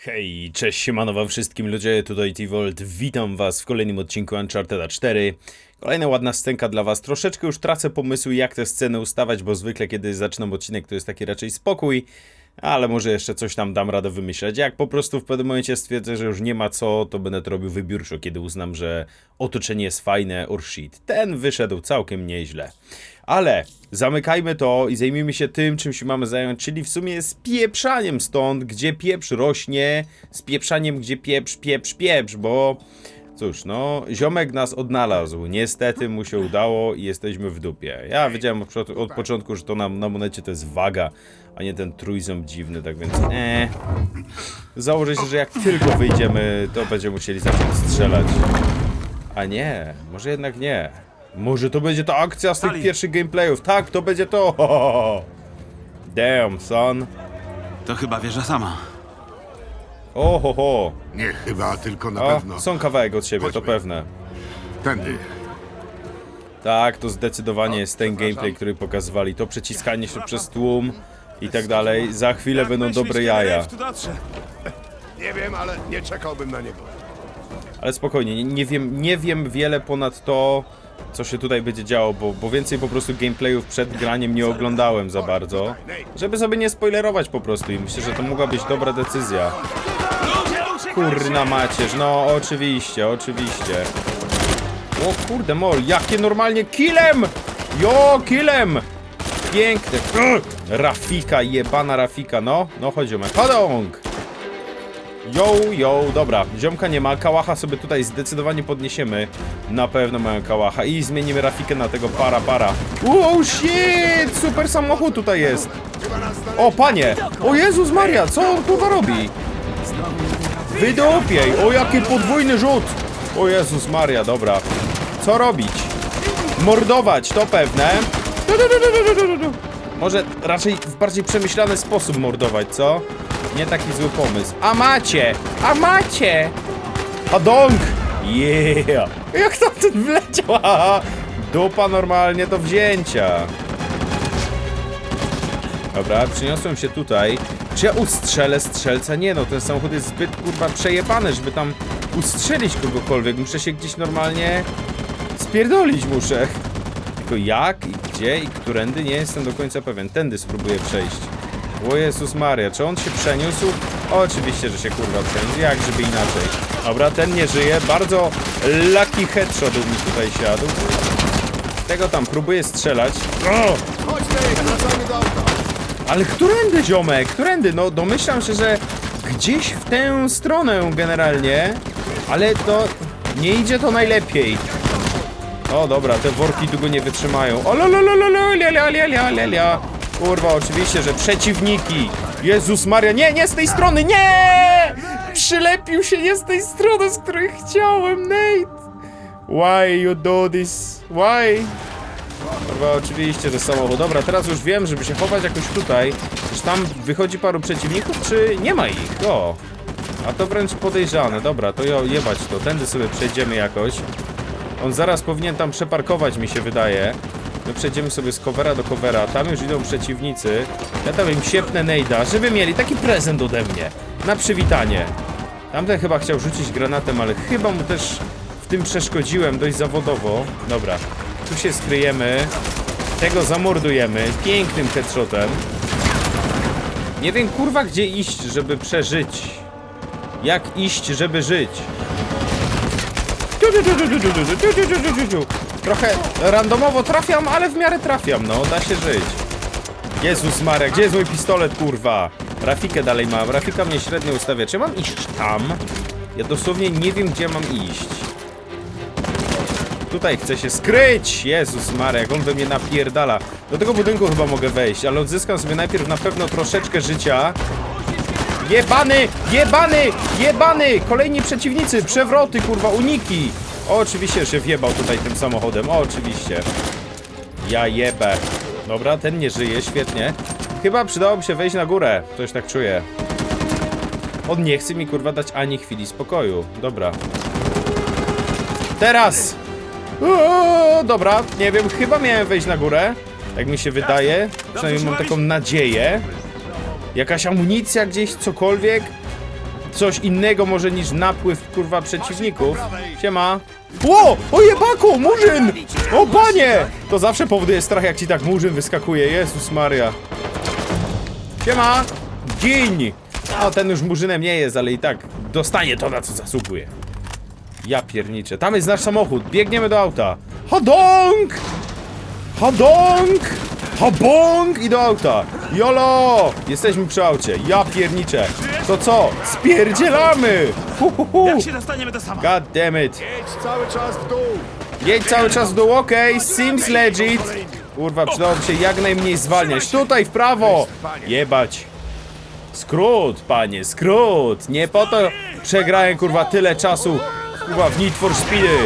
Hej, cześć, siemano wam wszystkim ludzie, tutaj T-Volt, witam was w kolejnym odcinku Uncharted 4. Kolejna ładna scenka dla was, troszeczkę już tracę pomysły jak te sceny ustawać, bo zwykle kiedy zaczynam odcinek to jest taki raczej spokój, ale może jeszcze coś tam dam radę wymyśleć. Jak po prostu w pewnym momencie stwierdzę, że już nie ma co, to będę to robił wybiórczo, kiedy uznam, że otoczenie jest fajne or shit. Ten wyszedł całkiem nieźle. Ale zamykajmy to i zajmijmy się tym, czym się mamy zająć, czyli w sumie spieprzaniem stąd, gdzie pieprz rośnie, spieprzaniem, gdzie pieprz, pieprz, pieprz, bo cóż, no, ziomek nas odnalazł. Niestety mu się udało i jesteśmy w dupie. Ja wiedziałem od, od początku, że to na, na monecie to jest waga, a nie ten trójząb dziwny, tak więc eh. Założę się, że jak tylko wyjdziemy, to będziemy musieli zacząć strzelać. A nie, może jednak nie. Może to będzie ta akcja z tych pierwszych gameplayów. Tak, to będzie to. Ho, ho, ho. Damn, son. To chyba wieża sama. O, ho, ho. Nie chyba, tylko na O, pewno. są kawałek od siebie, to Chodźmy. pewne. Tędy. Tak, to zdecydowanie jest ten gameplay, który pokazywali. To przeciskanie się przez tłum i tak dalej. Za chwilę będą dobre jaja. Nie wiem, ale nie czekałbym na niego. Ale spokojnie, nie, nie, wiem, nie wiem wiele ponad to, co się tutaj będzie działo, bo, bo więcej po prostu gameplayów przed graniem nie oglądałem za bardzo. Żeby sobie nie spoilerować po prostu i myślę, że to mogła być dobra decyzja. Kurna macierz, no oczywiście, oczywiście. O kurde mol, jakie normalnie killem! Jo, killem! Piękne. Ugh! Rafika, jebana Rafika, no. No chodzimy. Chodąg! Yo, yo, dobra, ziomka nie ma, kałacha sobie tutaj zdecydowanie podniesiemy. Na pewno mają kałacha i zmienimy Rafikę na tego para para. Wow, shit, super samochód tutaj jest. O, panie, o Jezus Maria, co on kurwa robi? Wydopiej, o jaki podwójny rzut. O Jezus Maria, dobra. Co robić? Mordować, to pewne. Du, du, du, du, du, du, du. Może raczej w bardziej przemyślany sposób mordować, co? Nie taki zły pomysł. A macie! A macie! Hadong! Yeah! Jak tam ten wleciał? Dupa normalnie do wzięcia. Dobra, przyniosłem się tutaj. Czy ja ustrzelę strzelca? Nie no, ten samochód jest zbyt kurwa przejebany, żeby tam ustrzelić kogokolwiek. Muszę się gdzieś normalnie spierdolić muszę. Tylko jak i gdzie i którędy nie jestem do końca pewien. Tędy spróbuję przejść. O Jezus Maria, czy on się przeniósł? Oczywiście, że się kurwa przeniósł, jak żeby inaczej. Dobra, ten nie żyje, bardzo lucky headshot mi tutaj siadł. Tego tam próbuję strzelać. O! Ale którędy, ziomek? Którędy? No, domyślam się, że gdzieś w tę stronę generalnie, ale to nie idzie to najlepiej. O, dobra, te worki długo nie wytrzymają. O. Kurwa, oczywiście, że przeciwniki. Jezus Maria, nie, nie z tej strony, nie! Przylepił się nie z tej strony, z której chciałem, Nate. Why you do this? Why? Kurwa, oczywiście, że samochód. Dobra, teraz już wiem, żeby się chować jakoś tutaj. Czy tam wychodzi paru przeciwników, czy nie ma ich? O. A to wręcz podejrzane. Dobra, to jebać to. Tędy sobie przejdziemy jakoś. On zaraz powinien tam przeparkować, mi się wydaje. My przejdziemy sobie z covera do covera. Tam już idą przeciwnicy. Ja tam im siepnę nejda, żeby mieli taki prezent ode mnie. Na przywitanie. Tamten chyba chciał rzucić granatem, ale chyba mu też w tym przeszkodziłem dość zawodowo. Dobra, tu się skryjemy. Tego zamordujemy pięknym headshotem. Nie wiem kurwa gdzie iść, żeby przeżyć. Jak iść, żeby żyć. Trochę randomowo trafiam, ale w miarę trafiam, no, da się żyć. Jezus Maria, gdzie jest mój pistolet, kurwa? Rafikę dalej mam, Rafika mnie średnio ustawia. Czy mam iść tam? Ja dosłownie nie wiem, gdzie mam iść. Tutaj chcę się skryć! Jezus Maria, jak on we mnie napierdala. Do tego budynku chyba mogę wejść, ale odzyskam sobie najpierw na pewno troszeczkę życia. Jebany! Jebany! Jebany! Kolejni przeciwnicy! Przewroty, kurwa, uniki! O, oczywiście, że wjebał tutaj tym samochodem. Oczywiście. Ja jebę. Dobra, ten nie żyje, świetnie. Chyba przydałoby się wejść na górę. Coś tak czuję. On nie chce mi, kurwa, dać ani chwili spokoju. Dobra. Teraz! O, dobra, nie wiem, chyba miałem wejść na górę. Tak mi się wydaje. Przynajmniej mam taką nadzieję. Jakaś amunicja gdzieś, cokolwiek. Coś innego może niż napływ kurwa przeciwników. Siema. Ło! O jebaku! Murzyn! O panie! To zawsze powoduje strach jak ci tak murzyn wyskakuje. Jezus Maria. Siema! Gin! O, ten już murzynem nie jest, ale i tak dostanie to, na co zasługuje. Ja pierniczę. Tam jest nasz samochód. Biegniemy do auta. Hadong! Hadong! Habong! I do auta. Jolo! Jesteśmy przy aucie. Ja pierniczę. To co? Spierdzielamy! Hu, hu, hu. Jak się dostaniemy do sama? God damn it. Jedź cały czas w dół! Jedź cały czas w dół, okej, seems legit. Kurwa, przydałoby się jak najmniej zwalniać. Tutaj, w prawo! Jebać. Skrót, panie, skrót. Nie po to przegrałem, kurwa, tyle czasu, kurwa, w Need for Speedy,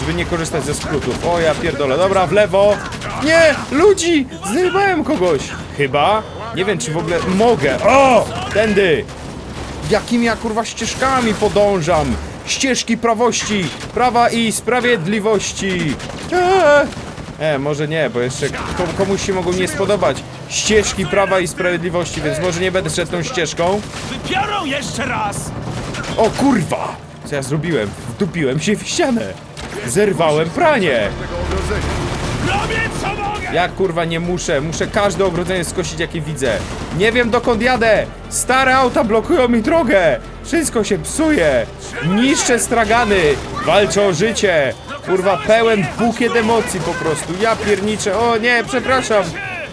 żeby nie korzystać ze skrótów. O, ja pierdolę. Dobra, w lewo. Nie, ludzi! Zjebałem kogoś. Chyba. Nie wiem, czy w ogóle mogę. O! Tędy! Jakimi ja kurwa ścieżkami podążam? Ścieżki prawości, prawa i sprawiedliwości. Eee. E, może nie, bo jeszcze kom- komuś się mogą nie spodobać ścieżki prawa i sprawiedliwości, więc może nie będę szedł tą ścieżką. Wybiorą jeszcze raz! O kurwa! Co ja zrobiłem? Wdupiłem się w ścianę. Zerwałem pranie. Robię co mogę! Ja kurwa nie muszę, muszę każde ogrodzenie skosić jakie widzę. Nie wiem dokąd jadę. Stare auta blokują mi drogę. Wszystko się psuje. Niszczę stragany. Walczę o życie. Kurwa pełen bukiet emocji po prostu. Ja pierniczę. O nie, przepraszam.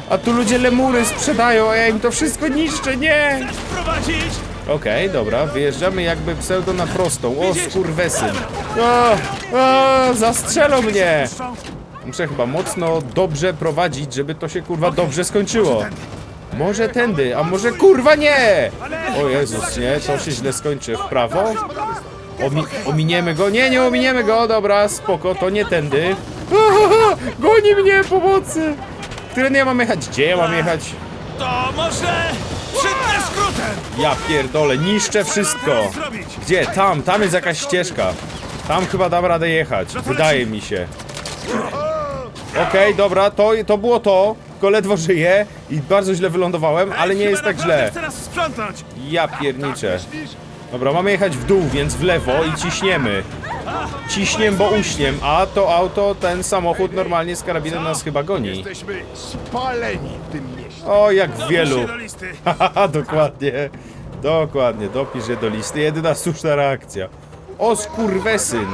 A tu ludzie lemury sprzedają, a ja im to wszystko niszczę. Nie. Prowadzić? Okej, dobra, wyjeżdżamy jakby pseudo na prostą. O, skurwesyn. O, o, zastrzelą mnie. Muszę chyba mocno dobrze prowadzić, żeby to się kurwa dobrze skończyło. Może tędy, a może kurwa nie! O Jezus, nie, to się źle skończy. W prawo? Omi ominiemy go? Nie, nie ominiemy go, dobra, spoko, to nie tędy. Goni mnie, pomocy! Którędy ja mam jechać? Gdzie ja mam jechać? To może... Przytnę skrótem! Ja pierdolę, niszczę wszystko. Gdzie? Tam, tam jest jakaś ścieżka. Tam chyba dam radę jechać. Wydaje mi się. Okej, dobra, to, to było to. Tylko ledwo żyję i bardzo źle wylądowałem, ale nie jest tak źle. Chcę nas sprzątnąć! Ja pierniczę. Dobra, mamy jechać w dół, więc w lewo i ciśniemy. Ciśniem, bo uśniem, a to auto, ten samochód normalnie z karabinem nas chyba goni. Jesteśmy spaleni w tym mieście. O, jak wielu. się do listy. Haha, dokładnie. Dokładnie, dopisz je do listy. Jedyna słuszna reakcja. O skurwesyn.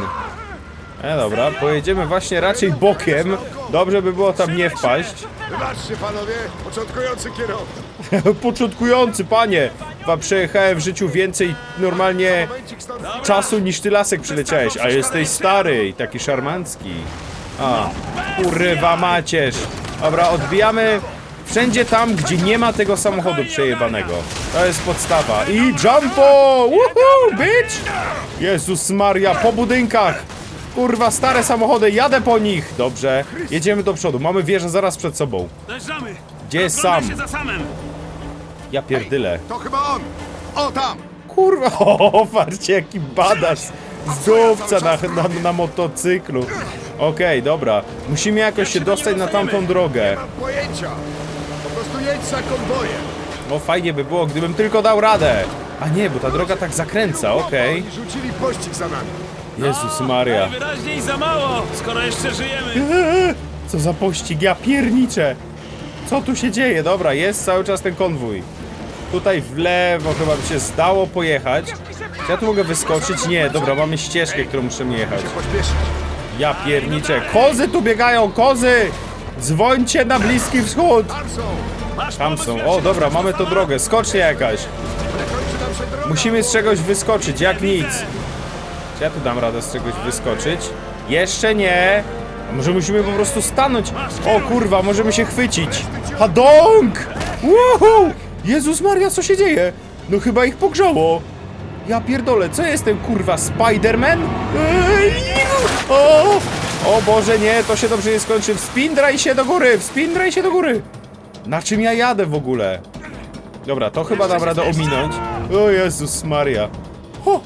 E, dobra, pojedziemy właśnie raczej bokiem. Dobrze by było tam nie wpaść. Wybaczcie panowie, początkujący kierowca. Początkujący, panie. Chyba przejechałem w życiu więcej normalnie Momencik stąd. czasu niż ty lasek przyleciałeś, a jesteś stary i taki szarmancki. A, kurwa macierz. Dobra, odbijamy wszędzie tam, gdzie nie ma tego samochodu przejebanego. To jest podstawa. I jumpo! Woohoo, bitch! Jezus Maria, po budynkach! Kurwa, stare samochody, jadę po nich! Dobrze, jedziemy do przodu, mamy wieżę zaraz przed sobą. Dojeżdżamy! Gdzie jest Rozglądaj Sam? się za samym! Ja pierdylę. To chyba on. O tam. Kurwa, o, patrzcie jaki badasz z dupca na, na, na motocyklu. Okej, dobra. Musimy jakoś się dostać na tamtą drogę. Nie mam pojęcia. Po prostu jedź za konwojem. No fajnie by było, gdybym tylko dał radę. A nie, bo ta droga tak zakręca, okej. Oni rzucili pościg za nami. Jezus Maria. Najwyraźniej za mało, skoro jeszcze żyjemy! Eee, Co za pościg, ja pierniczę. Co tu się dzieje? Dobra, jest cały czas ten konwój. Tutaj w lewo chyba by się zdało pojechać. Czy ja tu mogę wyskoczyć? Nie, dobra, mamy ścieżkę, którą muszę jechać. Ja pierniczę. Kozy tu biegają, kozy! Dzwońcie na Bliski Wschód! Tam są. Masz Tam pomysł, są. jak się O, dobra, mamy to drogę. Skocznie jakaś. Musimy z czegoś wyskoczyć, jak nic. Czy ja tu dam radę z czegoś wyskoczyć? Jeszcze nie. A może musimy po prostu stanąć? O kurwa, możemy się chwycić. Hadong! Woohoo! Jezus Maria, co się dzieje? No chyba ich pogrzało. Ja pierdolę, co jestem kurwa, Spiderman? O! o Boże, nie, to się dobrze nie skończy. Wspindraj się do góry, wspindraj się do góry. Na czym ja jadę w ogóle? Dobra, to chyba dam radę ominąć. O Jezus Maria. Ho!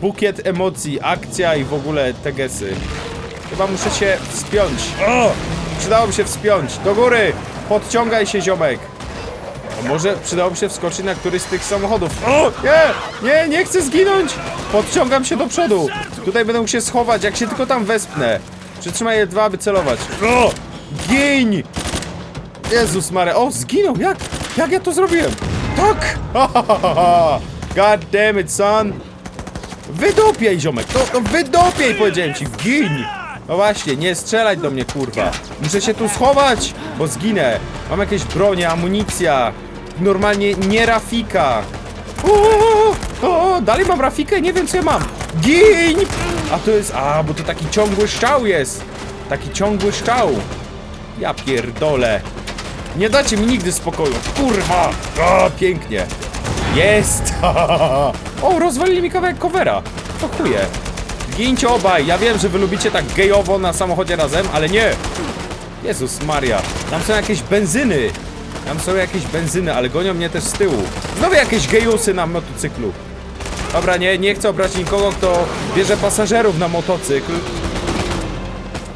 Bukiet emocji, akcja i w ogóle te gesy. Chyba muszę się wspiąć. O! Przydałoby się wspiąć. Do góry! Podciągaj się, ziomek. A może przydałoby się wskoczyć na któryś z tych samochodów. O! Nie! Nie, nie chcę zginąć! Podciągam się do przodu. Tutaj będę mógł się schować, jak się tylko tam wespnę. Przytrzymaj L2, aby celować. O! Giń! Jezus Mare. O, zginął! Jak? Jak ja to zrobiłem? Tak! God damn it, son! Wydupiej, ziomek! No, no wydupiej, powiedziałem ci! Giń! No właśnie, nie strzelać do mnie, kurwa. Muszę się tu schować, bo zginę. Mam jakieś bronie, amunicja. Normalnie nie Rafika. O, o, dalej mam Rafikę, nie wiem co ja mam. Giń! A to jest, a, bo to taki ciągły szczał jest. Taki ciągły szczał. Ja pierdolę. Nie dacie mi nigdy spokoju. Kurwa! O, pięknie. Jest! o, rozwalili mi kawałek covera. To chuje. Gincie obaj. Ja wiem, że wy lubicie tak gejowo na samochodzie razem, ale nie. Jezus Maria. Tam są jakieś benzyny. Tam są jakieś benzyny, ale gonią mnie też z tyłu. Znowu jakieś gejusy na motocyklu. Dobra, nie, nie chcę obrać nikogo, kto bierze pasażerów na motocykl.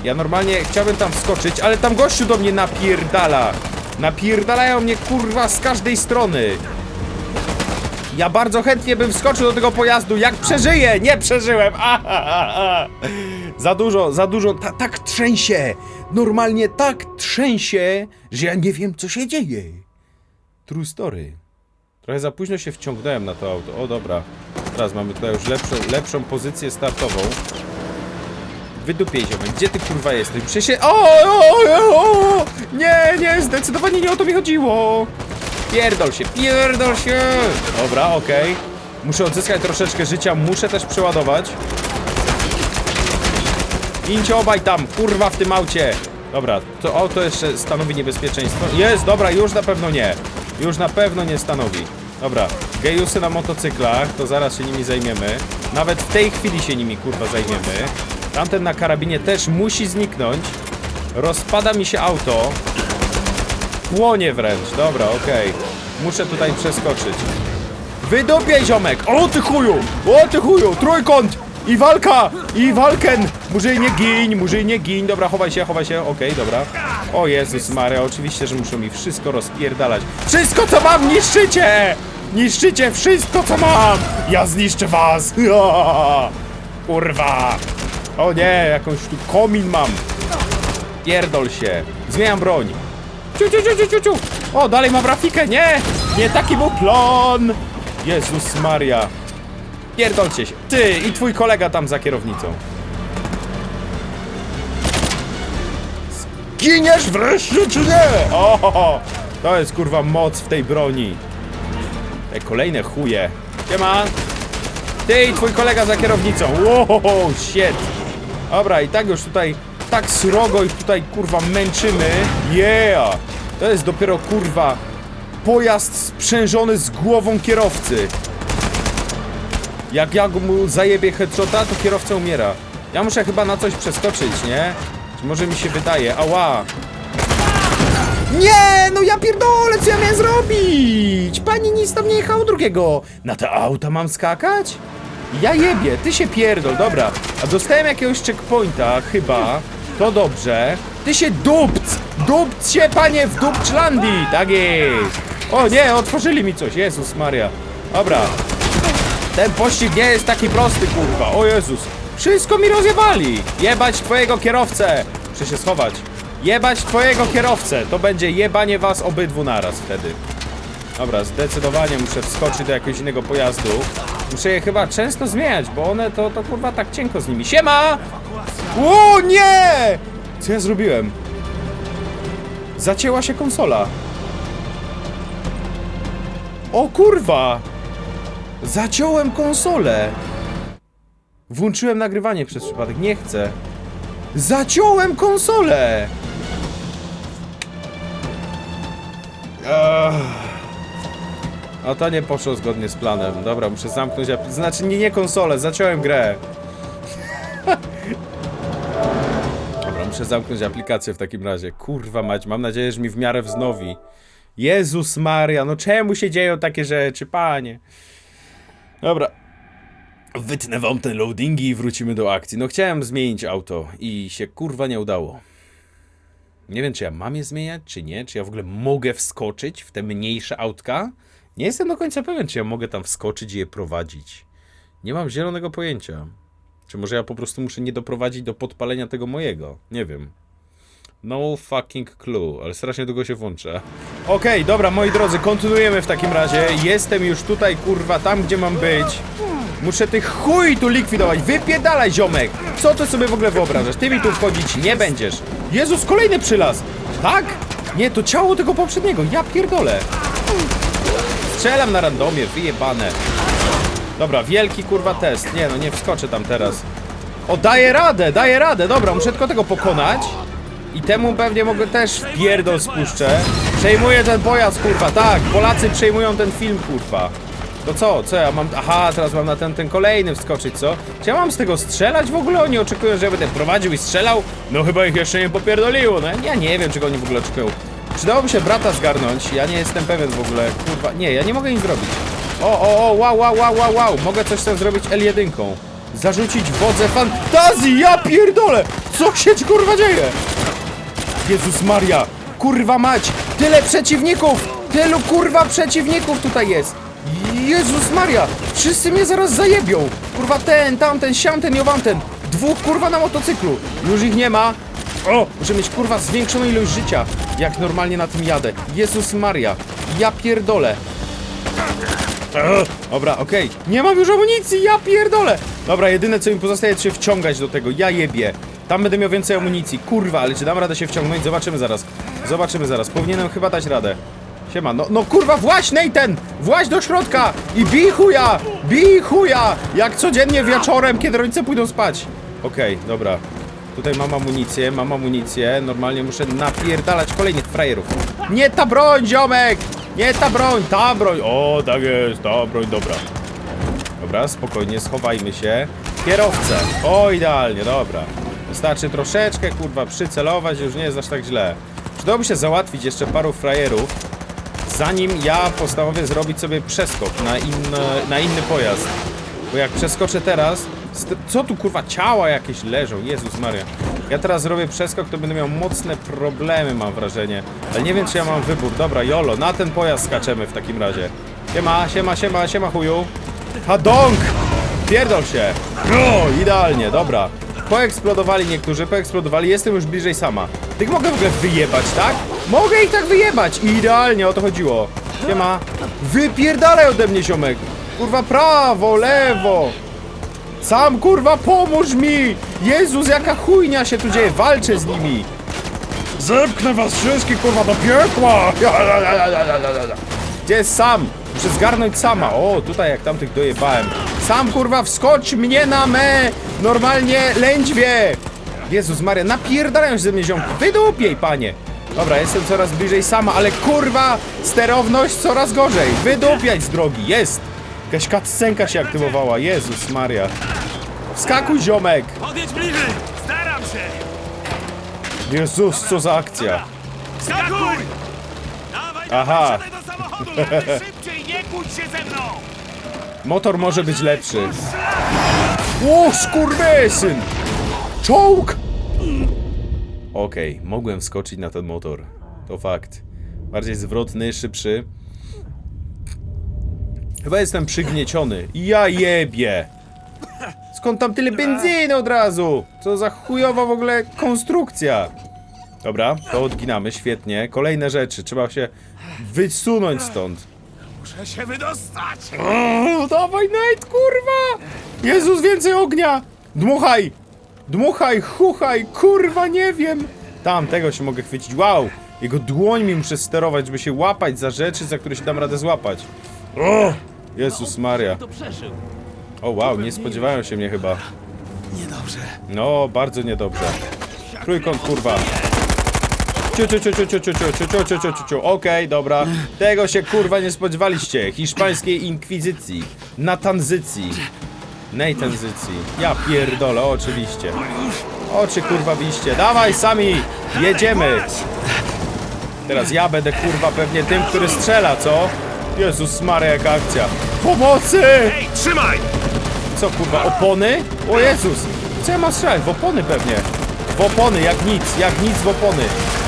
Ja normalnie chciałbym tam wskoczyć, ale tam gościu do mnie napierdala. Napierdalają mnie kurwa z każdej strony. Ja bardzo chętnie bym wskoczył do tego pojazdu. Jak przeżyję? Nie przeżyłem. Ah, ah, ah. Za dużo, za dużo. Ta, tak trzęsie. Normalnie tak trzęsie, że ja nie wiem, co się dzieje. True story. Trochę za późno się wciągnąłem na to auto. O dobra. Teraz mamy tutaj już lepszą, lepszą pozycję startową. Wydupiej ziomek, gdzie ty kurwa jesteś? Muszę się... O, o, o, o! Nie, nie, zdecydowanie nie o to mi chodziło! Pierdol się, pierdol się! Dobra, okej. Muszę odzyskać troszeczkę życia, muszę też przeładować. Idźcie obaj tam, kurwa w tym aucie! Dobra, to auto jeszcze stanowi niebezpieczeństwo. Jest, dobra, już na pewno nie. Już na pewno nie stanowi. Dobra, gejusy na motocyklach, to zaraz się nimi zajmiemy. Nawet w tej chwili się nimi kurwa zajmiemy. Tamten na karabinie też musi zniknąć. Rozpada mi się auto. Płonie wręcz, dobra, okej. Muszę tutaj przeskoczyć. Wydupiej ziomek! O ty chuju! O ty chuju! Trójkąt! I walka! I walken! Murzej nie gin, murzej nie gin. Dobra, chowaj się, chowaj się. Okej, dobra. O Jezus Maria, oczywiście, że muszą mi wszystko rozpierdalać. Wszystko co mam niszczycie! Niszczycie wszystko co mam! Ja zniszczę was! Kurwa! O nie, jakąś tu komin mam. Pierdol się. Zmieniam broń. Ciu, ciu, ciu, ciu, ciu. O, dalej mam Rafikę, nie! Nie taki był plan! Jezus Maria. Pierdolcie się. Ty i twój kolega tam za kierownicą. Giniesz wreszcie, czy nie? O, to jest kurwa moc w tej broni. Te kolejne chuje. Siema. Ty i twój kolega za kierownicą. Wow, shit. Dobra, i tak już tutaj tak srogo ich tutaj kurwa męczymy. Yeah! To jest dopiero kurwa pojazd sprzężony z głową kierowcy. Jak ja mu zajebie headshota, to kierowca umiera. Ja muszę chyba na coś przeskoczyć, nie? Czy może mi się wydaje? Ała! Nie, no ja pierdolę, co ja miałem zrobić? Pani nic tam nie jechał drugiego. Na te auta mam skakać? Ja jebie, ty się pierdol, dobra. A dostałem jakiegoś checkpointa, chyba. To dobrze. Ty się dupc! Dupc się, panie, w Dupczlandii! Tak jest! O nie, otworzyli mi coś, Jezus Maria. Dobra. Ten pościg nie jest taki prosty, kurwa. O Jezus. Wszystko mi rozjebali. Jebać twojego kierowcę. Muszę się schować. Jebać twojego kierowcę. To będzie jebanie was obydwu naraz wtedy. Dobra, zdecydowanie muszę wskoczyć do jakiegoś innego pojazdu. Muszę je chyba często zmieniać, bo one to, to kurwa tak cienko z nimi. Siema! O nie! Co ja zrobiłem? Zacięła się konsola. O kurwa! Zaciąłem konsolę! Włączyłem nagrywanie przez przypadek, nie chcę. Zaciąłem konsolę! Ech. O to nie poszło zgodnie z planem. Dobra, muszę zamknąć. Znaczy nie, nie konsolę, zaciąłem grę. Muszę zamknąć aplikację w takim razie. Kurwa mać, mam nadzieję, że mi w miarę wznowi. Jezus Maria, no czemu się dzieją takie rzeczy, panie? Dobra. Wytnę wam te loadingi i wrócimy do akcji. No chciałem zmienić auto i się kurwa nie udało. Nie wiem, czy ja mam je zmieniać, czy nie. Czy ja w ogóle mogę wskoczyć w te mniejsze autka? Nie jestem do końca pewien, czy ja mogę tam wskoczyć i je prowadzić. Nie mam zielonego pojęcia. Czy może ja po prostu muszę nie doprowadzić do podpalenia tego mojego? Nie wiem. No fucking clue, ale strasznie długo się włącza. Okej, dobra, moi drodzy, kontynuujemy w takim razie. Jestem już tutaj, kurwa, tam gdzie mam być. Muszę tych chuj tu likwidować. Wypierdalaj, ziomek! Co ty sobie w ogóle wyobrażasz? Ty mi tu wchodzić nie będziesz. Jezus, kolejny przylaz! Tak? Nie, to ciało tego poprzedniego. Ja pierdolę. Strzelam na randomie, wyjebane. Dobra, wielki kurwa test. Nie no, nie wskoczę tam teraz. O, daję radę, daję radę. Dobra, muszę tylko tego pokonać. I temu pewnie mogę też pierdol spuszczę. Przejmuję ten pojazd, kurwa, tak. Polacy przejmują ten film, kurwa. To co, co ja mam... Aha, teraz mam na ten, ten kolejny wskoczyć, co? Czy ja mam z tego strzelać w ogóle? Oni oczekują, że ja będę prowadził i strzelał? No chyba ich jeszcze nie popierdoliło, no ja nie wiem, czego oni w ogóle oczekują. Przydałoby się brata zgarnąć, ja nie jestem pewien w ogóle, kurwa, nie, ja nie mogę nic zrobić. O, o, o, wow, wow, wow, wow, wow, mogę coś tam zrobić L1. Zarzucić wodze fantazji, ja pierdolę! Co się kurwa dzieje? Jezus Maria! Kurwa mać! Tyle przeciwników! Tylu kurwa przeciwników tutaj jest! Jezus Maria! Wszyscy mnie zaraz zajebią! Kurwa ten, tamten, siamten i owamten! Dwóch kurwa na motocyklu! Już ich nie ma! O! Muszę mieć kurwa zwiększoną ilość życia, jak normalnie na tym jadę. Jezus Maria! Ja pierdolę! Ugh. Dobra, okej. Nie mam już amunicji, ja pierdolę! Dobra, jedyne co mi pozostaje to się wciągać do tego, ja jebie. Tam będę miał więcej amunicji. Kurwa, ale czy dam radę się wciągnąć? Zobaczymy zaraz. Zobaczymy zaraz. Powinienem chyba dać radę. Siema, no, no kurwa, właź Nathan! Właź do środka! I bij chuja! Bij chuja! Jak codziennie wieczorem, kiedy rodzice pójdą spać. Okej, dobra. Tutaj mam amunicję, mam amunicję. Normalnie muszę napierdalać kolejnych frajerów. Nie ta broń, ziomek! Nie ta broń, ta broń! O, tak jest, ta broń, dobra. Dobra, spokojnie, schowajmy się. Kierowcę. O, idealnie, dobra. Wystarczy troszeczkę, kurwa, przycelować, już nie jest aż tak źle. Przydałoby się załatwić jeszcze paru frajerów, zanim ja postanowię zrobić sobie przeskok na, inny, na inny pojazd. Bo jak przeskoczę teraz... Co tu, kurwa, ciała jakieś leżą? Jezus Maria. Ja teraz zrobię przeskok, to będę miał mocne problemy, mam wrażenie. Ale nie wiem, czy ja mam wybór. Dobra, jolo, na ten pojazd skaczemy w takim razie. Siema, siema, siema, siema chuju. Hadong! Pierdol się! O, idealnie, dobra. Poeksplodowali niektórzy, poeksplodowali, jestem już bliżej sama. Tych mogę w ogóle wyjebać, tak? Mogę ich tak wyjebać! Idealnie, o to chodziło. Siema. Wypierdalaj ode mnie, ziomek! Kurwa, prawo, lewo! Sam, kurwa, pomóż mi! Jezus, jaka chujnia się tu dzieje, walczę z nimi! Zepchnę was wszystkich, kurwa, do piekła! Gdzie jest Sam? Muszę zgarnąć sama. O, tutaj jak tamtych dojebałem. Sam kurwa, wskocz mnie na me! Normalnie lędźwie! Jezus Maria, napierdalają się ze mnie ziomki. Wydupiej, panie! Dobra, jestem coraz bliżej sama, ale kurwa, sterowność coraz gorzej. Wydupiać z drogi, jest! Jakaś cutscenka się aktywowała, Jezus Maria. Wskakuj, ziomek! Podjedź bliżej! Staram się! Jezus, co za akcja. Skakuj! Dawaj, Aha. dawaj, siadaj do samochodu! Jadę szybciej, nie kłóć się ze mną! Motor może być lepszy. O, skurwysyn! Czołg! Okej, mogłem wskoczyć na ten motor. To fakt. Bardziej zwrotny, szybszy. Chyba jestem przygnieciony. Ja jebie! Skąd tam tyle benzyny od razu? Co za chujowa w ogóle konstrukcja? Dobra, to odginamy, świetnie. Kolejne rzeczy, trzeba się wysunąć stąd. Muszę się wydostać! O, dawaj, Nate, kurwa! Jezus, więcej ognia! Dmuchaj! Dmuchaj, chuchaj, kurwa, nie wiem! Tam, tego się mogę chwycić. Wow! Jego dłońmi muszę sterować, żeby się łapać za rzeczy, za które się dam radę złapać. O! Jezus Maria. To. O wow, nie spodziewają się mnie chyba. Niedobrze. No, bardzo niedobrze. Trójkąt, kurwa. Ciu, ciu, ciu, ciu, ciu, ciu, ciu, ciu, ciu, ciu, ciu, ciu, ciu. Okej, dobra. Tego się kurwa nie spodziewaliście. Hiszpańskiej inkwizycji. Natanzycji. Nejtanzycji. Ja pierdolę, oczywiście. Oczy kurwa wiście. Dawaj sami! Jedziemy! Teraz ja będę kurwa pewnie tym, który strzela, co? Jezus Maria, jaka akcja. Pomocy! Ej, trzymaj! Co kurwa, opony? O Jezus! Co ja mam strzelać? W opony pewnie. W opony, jak nic, jak nic w opony.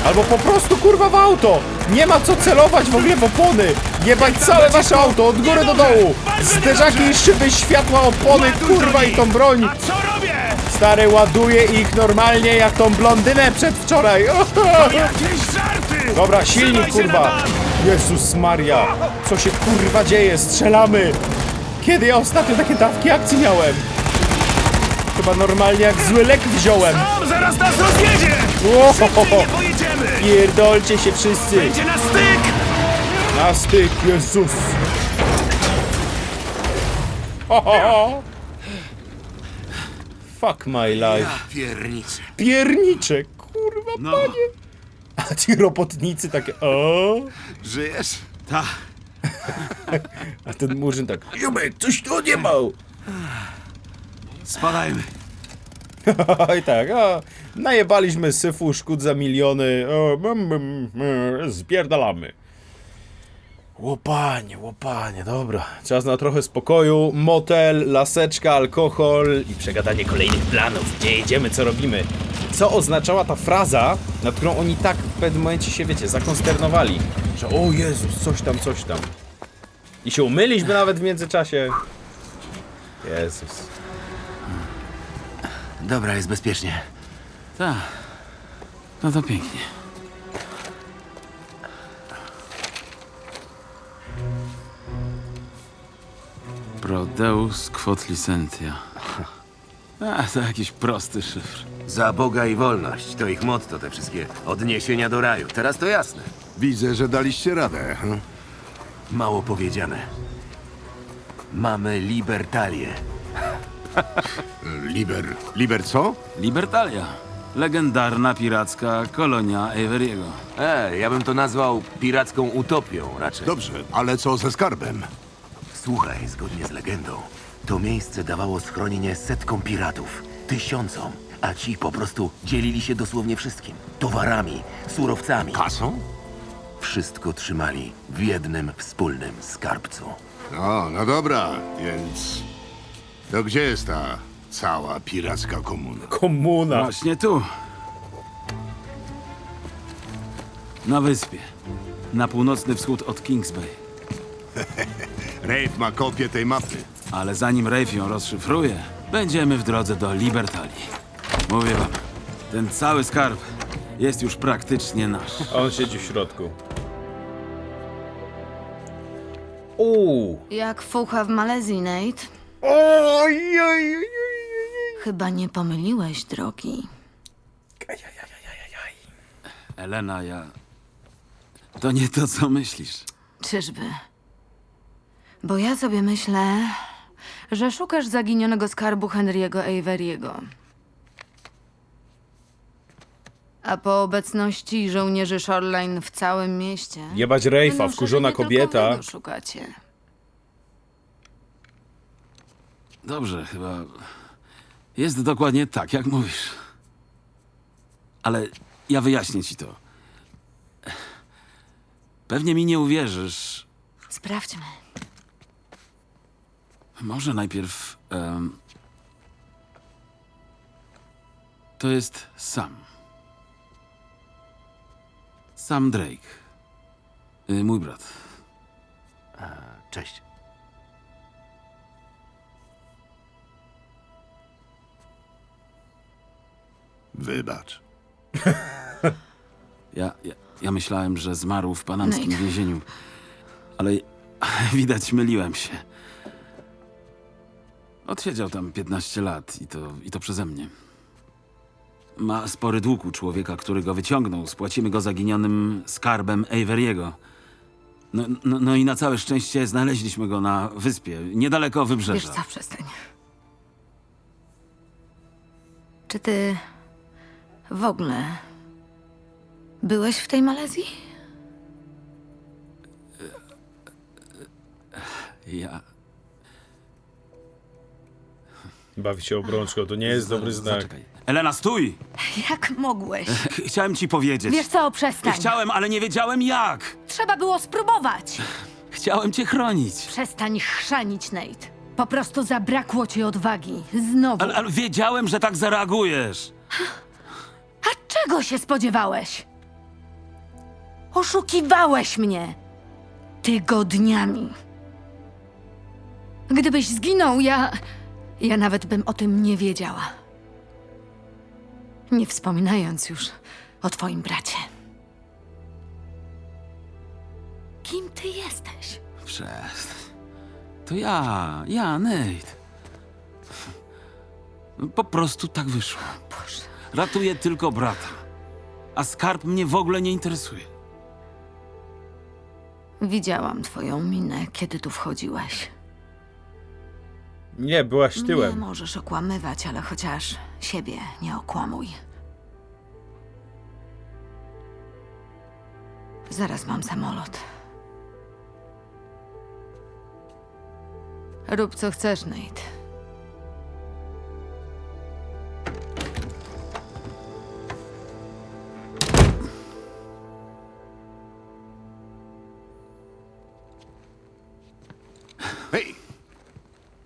Albo po prostu kurwa w auto! Nie ma co celować w ogóle w opony! Jebać całe wasze auto od góry do dołu! Zderzaki, szyby, światła, opony, kurwa i tą broń! A co robię? Stary ładuje ich normalnie jak tą blondynę przedwczoraj! Jakieś żarty! Dobra, silnik Trzymaj się kurwa! na bank! Jezus Maria! Co się kurwa dzieje? Strzelamy! Kiedy ja ostatnio takie dawki akcji miałem? Chyba normalnie jak zły lek wziąłem! Tam, zaraz nas rozjedzie! Szybciej nie pojedziemy! Pierdolcie się wszyscy! Będzie na styk! Na styk, Jezus! Ho, ho, ho. Fuck my life. Piernicze. Pierniczek, kurwa No. panie! A ci robotnicy takie o, Żyjesz? Ta. A ten murzyn tak Jumek, coś tu nie ma! Spadajmy. I tak, a najebaliśmy syfu, szkód za miliony, o, mm, mm, mm. Łopanie, łopanie, dobra. Czas na trochę spokoju, motel, laseczka, alkohol i przegadanie kolejnych planów, gdzie jedziemy, co robimy. Co oznaczała ta fraza, nad którą oni tak w pewnym momencie się, wiecie, zakonsternowali, że o Jezus, coś tam, coś tam. I się umyliśmy nawet w międzyczasie. Jezus. Dobra, jest bezpiecznie. Tak. No to pięknie. Prodeus quod licentia. A, to jakiś prosty szyfr. Za Boga i wolność. To ich motto, te wszystkie odniesienia do raju. Teraz to jasne. Widzę, że daliście radę. hm? Mało powiedziane. Mamy libertalię. Liber. Liber co? Libertalia. Legendarna piracka kolonia Everiego. E, ja bym to nazwał piracką utopią raczej. Dobrze, ale co ze skarbem? Słuchaj, zgodnie z legendą, to miejsce dawało schronienie setkom piratów, tysiącom, a ci po prostu dzielili się dosłownie wszystkim. Towarami, surowcami. Kasą? Wszystko trzymali w jednym wspólnym skarbcu. No, no dobra, więc... To gdzie jest ta cała piracka komuna? Komuna. Właśnie tu. Na wyspie. Na północny wschód od Kings Bay. Rafe ma kopię tej mapy. Ale zanim Rafe ją rozszyfruje, będziemy w drodze do Libertalii. Mówię wam, ten cały skarb jest już praktycznie nasz. A on siedzi w środku. Uuu. Jak fucha w Malezji, Nate? Oj, oj, oj, oj, Chyba nie pomyliłeś drogi. Elena, ja... To nie to, co myślisz. Czyżby? Bo ja sobie myślę, że szukasz zaginionego skarbu Henry'ego Averiego. A po obecności żołnierzy Shoreline w całym mieście... Jebać Rejfa, wkurzona nie tylko kobieta. szukacie. Dobrze, chyba... Jest dokładnie tak, jak mówisz. Ale ja wyjaśnię ci to. Pewnie mi nie uwierzysz, Sprawdźmy. Może najpierw. em, to jest Sam. Sam Drake. Y, mój brat. Cześć. Wybacz. Ja, ja, ja myślałem, że zmarł w panamskim Nate. więzieniu. Ale widać, myliłem się. Odsiedział tam 15 lat i to, i to przeze mnie. Ma spory dług u człowieka, który go wyciągnął. Spłacimy go zaginionym skarbem Averiego. No, no, no i na całe szczęście znaleźliśmy go na wyspie, niedaleko Wiesz wybrzeża. co, przestań. Czy ty w ogóle byłeś w tej Malezji? Ja, Bawi się obrączką, to nie jest dobry znak. Zaczekaj. Elena, stój! Jak mogłeś? Ch- Chciałem ci powiedzieć. Wiesz co, przestań. Chciałem, ale nie wiedziałem jak. Trzeba było spróbować. Chciałem cię chronić. Przestań chrzanić, Nate. Po prostu zabrakło ci odwagi. Znowu. Ale, ale wiedziałem, że tak zareagujesz. A czego się spodziewałeś? Oszukiwałeś mnie tygodniami. Gdybyś zginął, ja. Ja nawet bym o tym nie wiedziała. Nie wspominając już o twoim bracie. Kim ty jesteś? Przestań. To ja, ja, Nate. Po prostu tak wyszło. Boże. Ratuję tylko brata. A skarb mnie w ogóle nie interesuje. Widziałam twoją minę, kiedy tu wchodziłeś. Nie, byłaś Nie tyłem. możesz okłamywać, ale chociaż siebie nie okłamuj. Zaraz mam samolot. Rób co chcesz, Nate.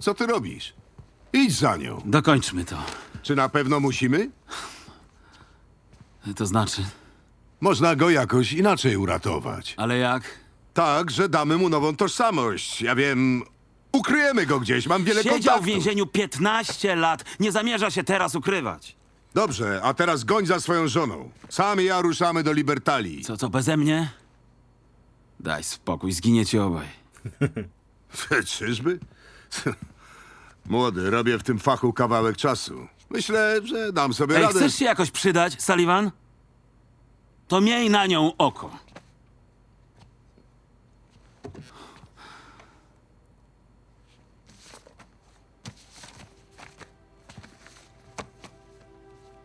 Co ty robisz? Idź za nią. Dokończmy to. Czy na pewno musimy? To znaczy, Można go jakoś inaczej uratować. ale jak? Tak, że damy mu nową tożsamość. Ja wiem, ukryjemy go gdzieś, mam wiele Siedział kontaktów. w więzieniu 15 lat. Nie zamierza się teraz ukrywać. Dobrze, a teraz goń za swoją żoną. Sam i ja ruszamy do Libertalii. Co, co, beze mnie? Daj spokój, zginiecie obaj. Czyżby? Młody, robię w tym fachu kawałek czasu. Myślę, że dam sobie Ej, radę. chcesz się jakoś przydać, Sullivan? To miej na nią oko.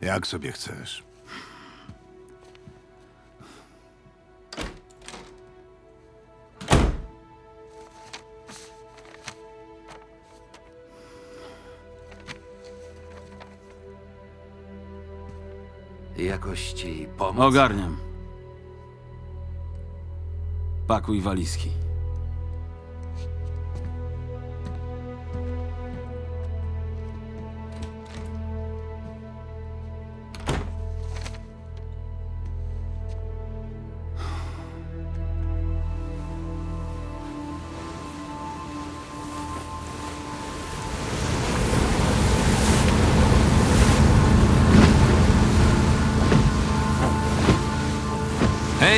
Jak sobie chcesz. Jakoś ci pomóc? Ogarniam. Pakuj walizki.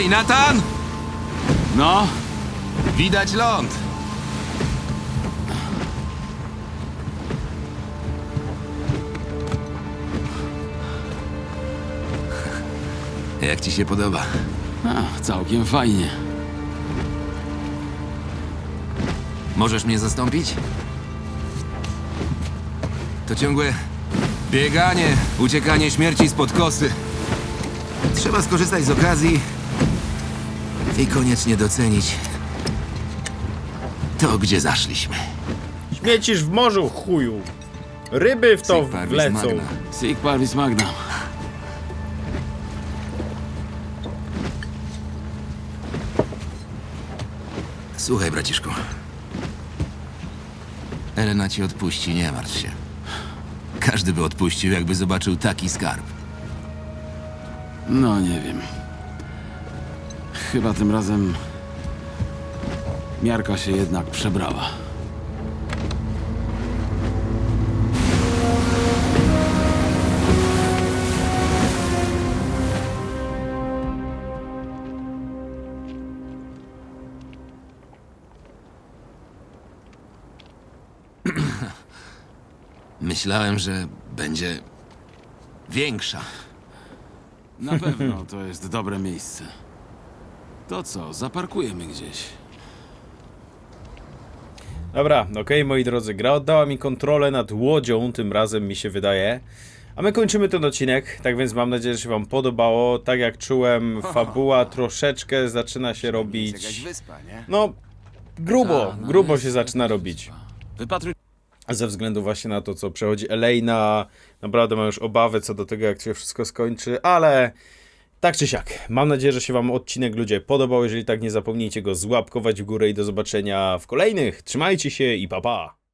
Hej, Nathan! No, Widać ląd. Jak ci się podoba? a, całkiem fajnie. Możesz mnie zastąpić? To ciągłe bieganie, uciekanie śmierci spod kosy. Trzeba skorzystać z okazji i koniecznie docenić to, gdzie zaszliśmy. Śmiecisz w morzu, chuju. Ryby w to Sic parvis wlecą. magna. Sig parvis magnam. Słuchaj, braciszku. Elena ci odpuści, nie martw się. Każdy by odpuścił, jakby zobaczył taki skarb. No, nie wiem. Chyba tym razem miarka się jednak przebrała. Myślałem, że będzie większa. Na pewno to jest dobre miejsce. To co, zaparkujemy gdzieś. Dobra, okej, moi drodzy, gra oddała mi kontrolę nad łodzią, tym razem mi się wydaje. A my kończymy ten odcinek, tak więc mam nadzieję, że się wam podobało. Tak jak czułem, fabuła troszeczkę zaczyna się robić... wyspa, nie? No, grubo, Ta, no grubo jest się zaczyna robić. wyspa. Wypatruj Ze względu właśnie na to, co przechodzi Elejna. Naprawdę mam już obawy co do tego, jak się wszystko skończy, ale... Tak czy siak, mam nadzieję, że się wam odcinek ludzie podobał. Jeżeli tak, nie zapomnijcie go złapkować w górę i do zobaczenia w kolejnych. Trzymajcie się i pa pa!